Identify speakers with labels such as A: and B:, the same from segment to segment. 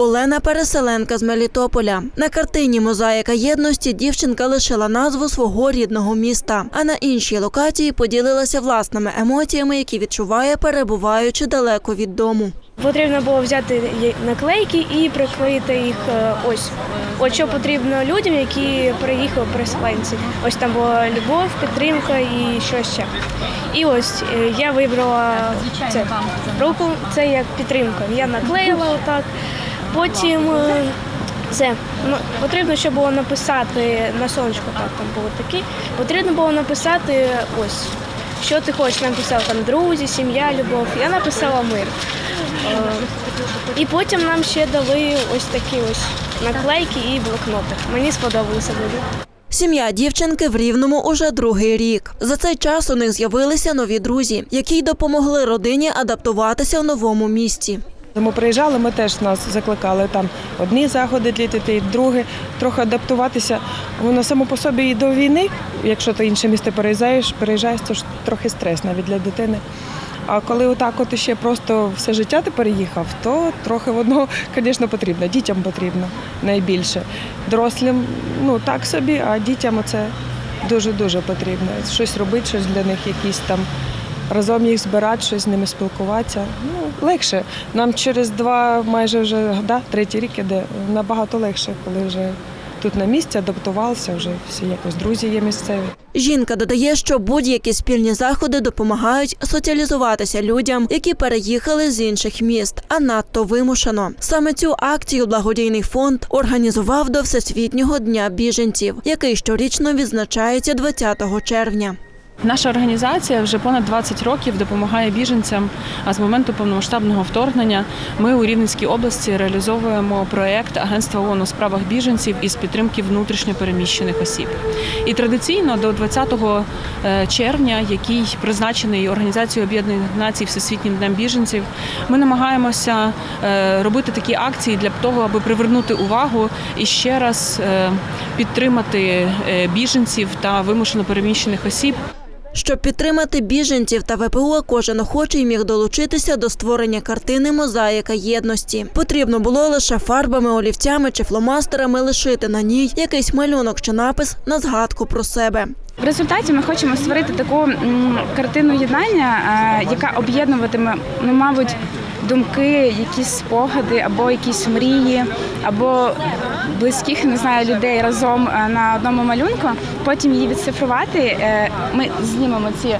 A: Олена переселенка з Мелітополя. На картині Мозаїка єдності дівчинка лишила назву свого рідного міста. А на іншій локації поділилася власними емоціями, які відчуває, перебуваючи далеко від дому.
B: Потрібно було взяти наклейки і приклеїти їх е, ось. От що потрібно людям, які приїхали переселенці. Ось там була любов, підтримка і що ще. І ось е, я вибрала це руку, це як підтримка. Я наклеїла отак. Потім це ну, потрібно ще було написати на сонечку, так там було такі. Потрібно було написати ось. Що ти хочеш? Написав там друзі, сім'я, любов. Я написала мир. Е, І потім нам ще дали ось такі ось наклейки і блокноти. Мені сподобалося дуже.
A: Сім'я дівчинки в Рівному уже другий рік. За цей час у них з'явилися нові друзі, які й допомогли родині адаптуватися в новому місті.
C: Ми приїжджали, ми теж нас закликали там одні заходи для дітей, другі, трохи адаптуватися. Воно само по собі і до війни, якщо ти інше місто переїжджаєш, переїжджаєш, то ж трохи стрес навіть для дитини. А коли отак от ще просто все життя ти переїхав, то трохи воно, звісно, потрібно. Дітям потрібно найбільше. Дорослим, ну так собі, а дітям це дуже-дуже потрібно. Щось робити, щось для них, якісь там разом їх збирати, щось з ними спілкуватися. Ну, легше. Нам через два, майже вже да, третій рік іде, набагато легше, коли вже тут на місці адаптувалися, вже всі якось друзі є місцеві.
A: Жінка додає, що будь-які спільні заходи допомагають соціалізуватися людям, які переїхали з інших міст, а надто вимушено. Саме цю акцію благодійний фонд організував до Всесвітнього дня біженців, який щорічно відзначається 20 червня.
D: Наша організація вже понад 20 років допомагає біженцям. А з моменту повномасштабного вторгнення ми у Рівненській області реалізовуємо проект Агентства ООН у справах біженців із підтримки внутрішньопереміщених осіб. І традиційно до 20 е, червня, який призначений Організацією Об'єднаних Націй Всесвітнім днем біженців, ми намагаємося е, робити такі акції для того, аби привернути увагу і ще раз е, підтримати біженців та вимушено переміщених осіб.
A: Щоб підтримати біженців та ВПО, кожен охочий міг долучитися до створення картини Мозаїка єдності. Потрібно було лише фарбами, олівцями чи фломастерами лишити на ній якийсь малюнок чи напис на згадку про себе.
E: В результаті ми хочемо створити таку картину єднання, е, яка об'єднуватиме, ну, мабуть, думки, якісь спогади або якісь мрії, або близьких не знаю людей разом е, на одному малюнку. Потім її відцифрувати. Е, Ми знімемо ці е,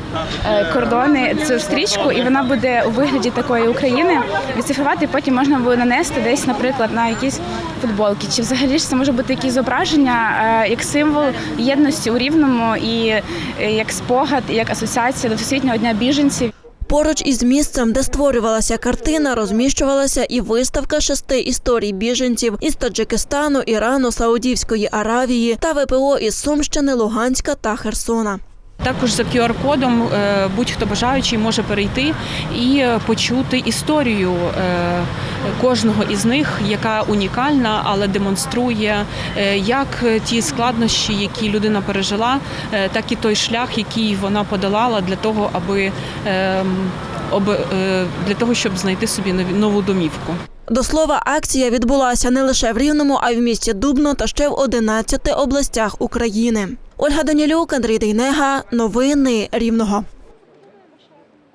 E: кордони, цю стрічку, і вона буде у вигляді такої України. Відцифрувати потім можна буде нанести десь, наприклад, на якісь футболки. Чи взагалі ж це може бути якісь зображення як символ єдності у рівному і як спогад, і як асоціація до Всесвітнього дня біженців.
A: Поруч із місцем, де створювалася картина, розміщувалася і виставка шести історій біженців із Таджикистану, Ірану, Саудівської Аравії та ВПО із Сумщини, Луганська та Херсона.
D: Також за QR-кодом е, будь-хто бажаючий може перейти і е, почути історію е, кожного із них, яка унікальна, але демонструє як ті складнощі, які людина пережила, так і той шлях, який вона подолала для того, аби е, е, для того, щоб знайти собі нову домівку.
A: До слова, акція відбулася не лише в Рівному, а й в місті Дубно та ще в 11 областях України. Ольга Данілюк, Андрій Дейнега. Новини Рівного.